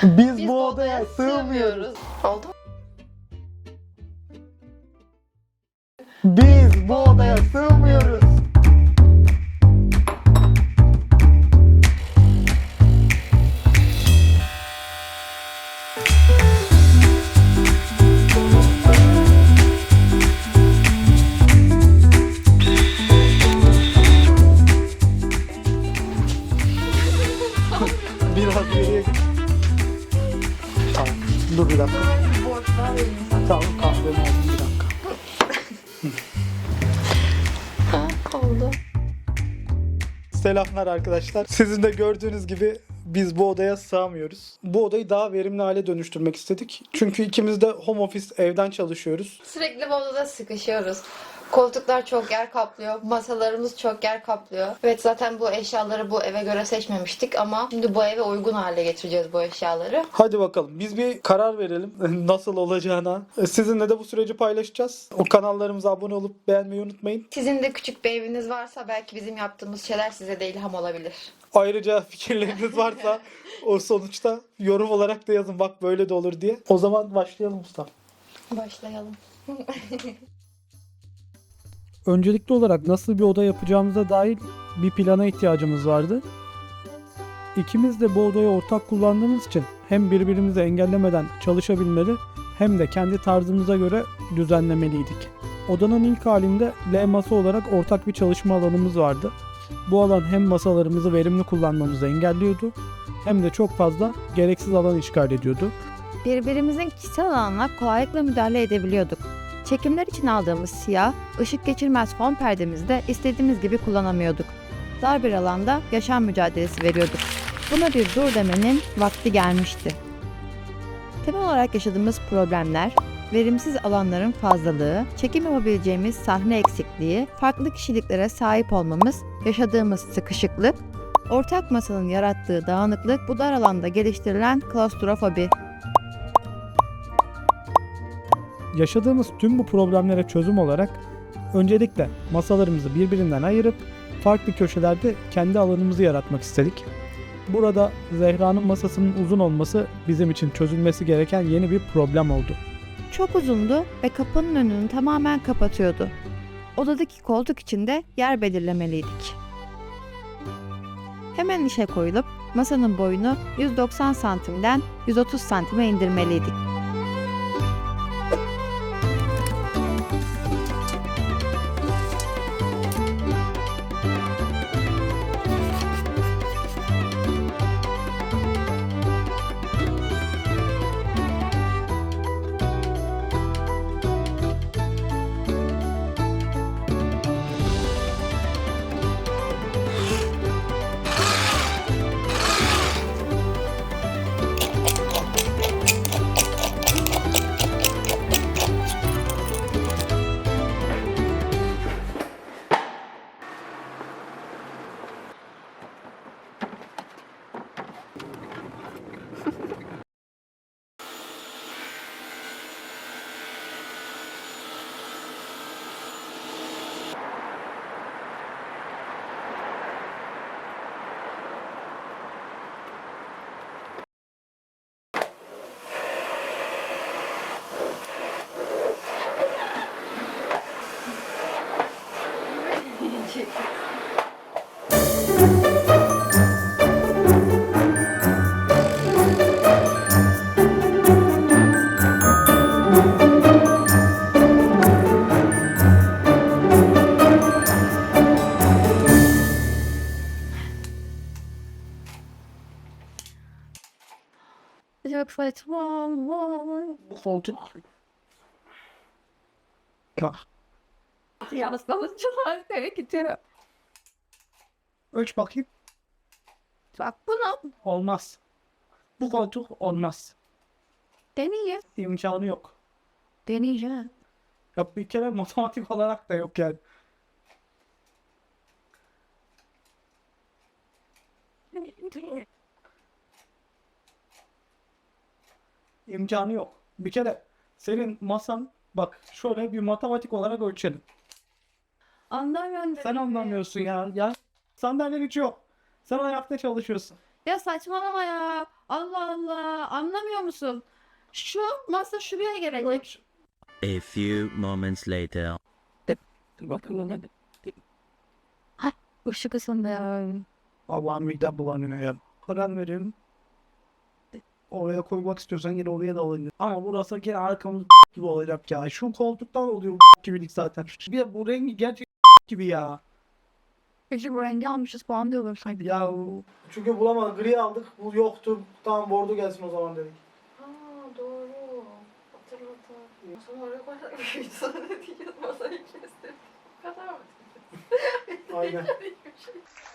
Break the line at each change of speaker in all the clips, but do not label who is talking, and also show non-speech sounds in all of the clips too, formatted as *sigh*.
*laughs* Biz,
Biz
bu odaya sığmıyoruz.
Oldu mu?
Biz bu odaya sığmıyoruz. Tamam kahvemi aldım bir dakika.
Ha, oldu.
Selamlar arkadaşlar. Sizin de gördüğünüz gibi biz bu odaya sığamıyoruz. Bu odayı daha verimli hale dönüştürmek istedik. Çünkü ikimiz de home office evden çalışıyoruz.
Sürekli bu odada sıkışıyoruz. Koltuklar çok yer kaplıyor. Masalarımız çok yer kaplıyor. Evet zaten bu eşyaları bu eve göre seçmemiştik ama şimdi bu eve uygun hale getireceğiz bu eşyaları.
Hadi bakalım biz bir karar verelim *laughs* nasıl olacağına. Sizinle de bu süreci paylaşacağız. O kanallarımıza abone olup beğenmeyi unutmayın.
Sizin de küçük bir eviniz varsa belki bizim yaptığımız şeyler size de ilham olabilir.
Ayrıca *laughs* fikirleriniz varsa o sonuçta yorum olarak da yazın bak böyle de olur diye. O zaman başlayalım usta.
Başlayalım. *laughs*
Öncelikli olarak nasıl bir oda yapacağımıza dair bir plana ihtiyacımız vardı. İkimiz de bu odayı ortak kullandığımız için hem birbirimizi engellemeden çalışabilmeli hem de kendi tarzımıza göre düzenlemeliydik. Odanın ilk halinde L masa olarak ortak bir çalışma alanımız vardı. Bu alan hem masalarımızı verimli kullanmamızı engelliyordu hem de çok fazla gereksiz alan işgal ediyordu.
Birbirimizin kişisel alanına kolaylıkla müdahale edebiliyorduk. Çekimler için aldığımız siyah, ışık geçirmez fon perdemizi de istediğimiz gibi kullanamıyorduk. Dar bir alanda yaşam mücadelesi veriyorduk. Buna bir dur demenin vakti gelmişti. Temel olarak yaşadığımız problemler, verimsiz alanların fazlalığı, çekim yapabileceğimiz sahne eksikliği, farklı kişiliklere sahip olmamız, yaşadığımız sıkışıklık, ortak masanın yarattığı dağınıklık, bu dar alanda geliştirilen klostrofobi.
Yaşadığımız tüm bu problemlere çözüm olarak öncelikle masalarımızı birbirinden ayırıp farklı köşelerde kendi alanımızı yaratmak istedik. Burada Zehra'nın masasının uzun olması bizim için çözülmesi gereken yeni bir problem oldu.
Çok uzundu ve kapının önünü tamamen kapatıyordu. Odadaki koltuk içinde yer belirlemeliydik. Hemen işe koyulup masanın boyunu 190 santimden 130 santime indirmeliydik.
Bu koltuk...
Balıkçılar eve gidiyor.
Ölç bakayım.
Bak bunu
Olmaz. Bu koltuk olmaz.
deneyeceğim.
İmkanı yok.
Deneyeceğim.
Ya bir kere matematik olarak da yok yani. İmkanı yok. Bir kere senin masan bak şöyle bir matematik olarak ölçelim.
Anlamıyorum.
Sen anlamıyorsun ya. Ya sandalyen hiç yok. Sen ayakta çalışıyorsun.
Ya saçmalama ya. Allah Allah. Anlamıyor musun? Şu masa şuraya gelecek.
A few moments later.
Işık ısındı ya.
Allah'ım midem bulanıyor ya. Paran verelim. Oraya koymak istiyorsan yine oraya da alabilir. Ama burası yine arkamız gibi olacak ya. Şu koltuktan oluyor *laughs* gibilik zaten. Bir de bu rengi gerçekten *laughs* gibi ya.
Peki bu rengi almışız puan diyorlar sanki.
Ya çünkü bulamadık. Gri aldık. Bu yoktu. Tamam bordo gelsin o zaman dedik.
Aa doğru. Hatırladım. Masayı oraya koysak sana ne diyeceğiz masayı kestik. Bu kadar mı?
Aynen. *laughs*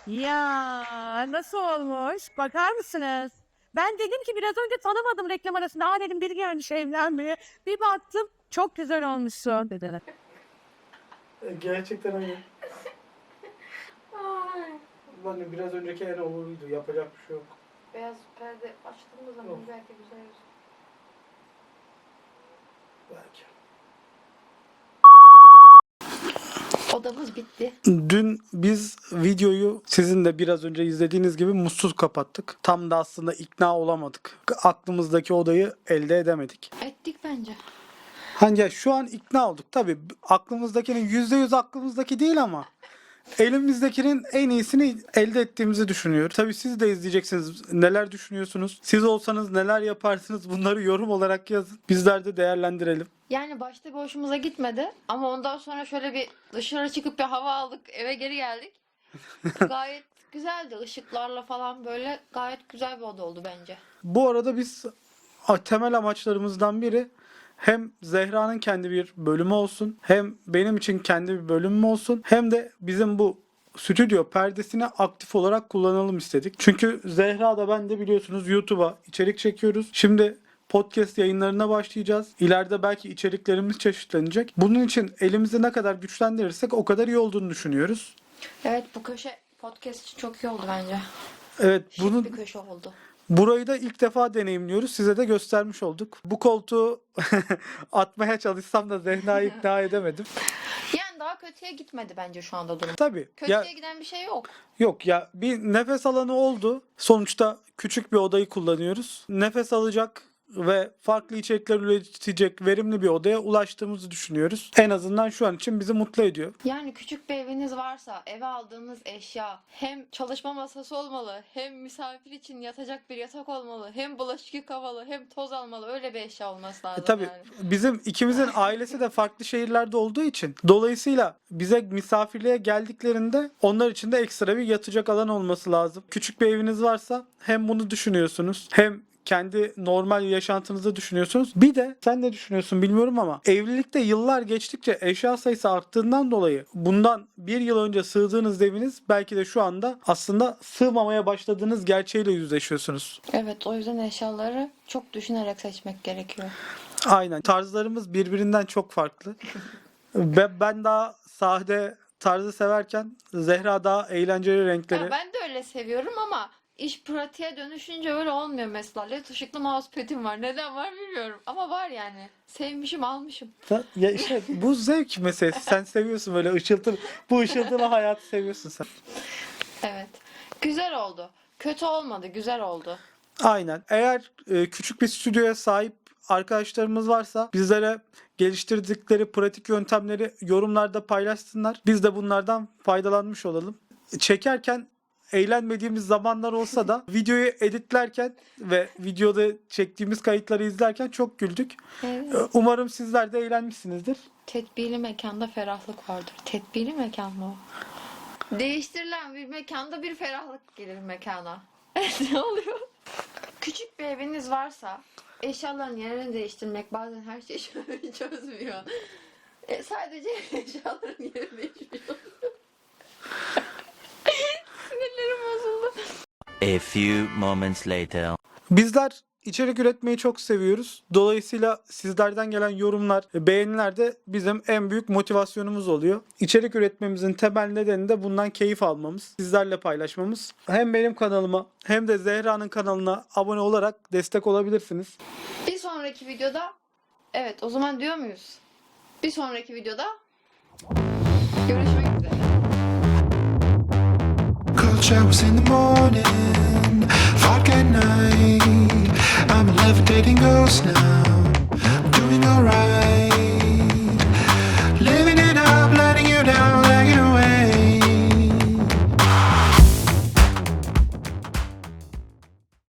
Ya nasıl olmuş? Bakar mısınız? Ben dedim ki biraz önce tanımadım reklam arasında. Aa dedim biri gelmiş evlenmeye. Bir baktım çok güzel olmuşsun dediler.
Gerçekten öyle.
Ay.
Ben biraz önceki en oluruydu. Yapacak bir şey yok.
Beyaz perde açtığımız zaman
Yok.
belki güzel olur.
Belki.
Odamız bitti.
Dün biz videoyu sizin de biraz önce izlediğiniz gibi mutsuz kapattık. Tam da aslında ikna olamadık. Aklımızdaki odayı elde edemedik.
Ettik bence.
Hani şu an ikna olduk. Tabii aklımızdakinin %100 aklımızdaki değil ama elimizdekinin en iyisini elde ettiğimizi düşünüyorum. Tabii siz de izleyeceksiniz. Neler düşünüyorsunuz? Siz olsanız neler yaparsınız? Bunları yorum olarak yazın. Bizler de değerlendirelim.
Yani başta bir hoşumuza gitmedi ama ondan sonra şöyle bir dışarı çıkıp bir hava aldık eve geri geldik. *laughs* Gayet güzeldi ışıklarla falan böyle gayet güzel bir oda oldu bence.
Bu arada biz temel amaçlarımızdan biri hem Zehra'nın kendi bir bölümü olsun, hem benim için kendi bir bölümüm olsun, hem de bizim bu stüdyo perdesini aktif olarak kullanalım istedik. Çünkü Zehra da ben de biliyorsunuz YouTube'a içerik çekiyoruz. Şimdi podcast yayınlarına başlayacağız. İleride belki içeriklerimiz çeşitlenecek. Bunun için elimizi ne kadar güçlendirirsek o kadar iyi olduğunu düşünüyoruz.
Evet bu köşe podcast için çok iyi oldu bence.
Evet,
Şık
bunun
bir köşe oldu.
Burayı da ilk defa deneyimliyoruz. Size de göstermiş olduk. Bu koltuğu *laughs* atmaya çalışsam da Zehra'yı *laughs* ikna edemedim.
Yani daha kötüye gitmedi bence şu anda durum.
Tabii.
Kötüye
Ya,
giden bir şey yok.
yok ya bir nefes alanı oldu. Sonuçta küçük bir odayı kullanıyoruz. Nefes alacak ve farklı içerikler üretecek verimli bir odaya ulaştığımızı düşünüyoruz. En azından şu an için bizi mutlu ediyor.
Yani küçük bir eviniz varsa eve aldığınız eşya hem çalışma masası olmalı hem misafir için yatacak bir yatak olmalı hem bulaşık yıkamalı hem toz almalı öyle bir eşya olması
E
lazım
tabii
yani.
bizim ikimizin ailesi de farklı şehirlerde olduğu için dolayısıyla bize misafirliğe geldiklerinde onlar için de ekstra bir yatacak alan olması lazım. Küçük bir eviniz varsa hem bunu düşünüyorsunuz hem kendi normal yaşantınızı düşünüyorsunuz. Bir de sen ne düşünüyorsun bilmiyorum ama evlilikte yıllar geçtikçe eşya sayısı arttığından dolayı bundan bir yıl önce sığdığınız eviniz belki de şu anda aslında sığmamaya başladığınız gerçeğiyle yüzleşiyorsunuz.
Evet o yüzden eşyaları çok düşünerek seçmek gerekiyor.
Aynen. Tarzlarımız birbirinden çok farklı. ben, ben daha sade tarzı severken Zehra daha eğlenceli renkleri.
Ya ben de öyle seviyorum ama iş pratiğe dönüşünce öyle olmuyor mesela. LED ışıklı mousepad'im var. Neden var bilmiyorum. Ama var yani. Sevmişim almışım.
Ya işte *laughs* bu zevk meselesi. Sen seviyorsun böyle ışıltılı. Bu ışıltılı hayatı seviyorsun sen.
Evet. Güzel oldu. Kötü olmadı. Güzel oldu.
Aynen. Eğer e, küçük bir stüdyoya sahip arkadaşlarımız varsa bizlere geliştirdikleri pratik yöntemleri yorumlarda paylaşsınlar. Biz de bunlardan faydalanmış olalım. Çekerken eğlenmediğimiz zamanlar olsa da *laughs* videoyu editlerken ve videoda çektiğimiz kayıtları izlerken çok güldük.
Evet.
E, Umarım sizler de eğlenmişsinizdir.
Tedbirli mekanda ferahlık vardır. Tedbirli mekan mı o? Değiştirilen bir mekanda bir ferahlık gelir mekana. *laughs* ne oluyor? Küçük bir eviniz varsa eşyaların yerini değiştirmek bazen her şeyi *laughs* çö- çözmüyor. E, sadece eşyaların yeri değişmiyor.
A few moments later.
Bizler içerik üretmeyi çok seviyoruz. Dolayısıyla sizlerden gelen yorumlar, beğeniler de bizim en büyük motivasyonumuz oluyor. İçerik üretmemizin temel nedeni de bundan keyif almamız, sizlerle paylaşmamız. Hem benim kanalıma hem de Zehra'nın kanalına abone olarak destek olabilirsiniz.
Bir sonraki videoda evet o zaman diyor muyuz? Bir sonraki videoda görüşmek
showers in the morning, vodka at night. I'm a levitating ghost now, I'm doing alright.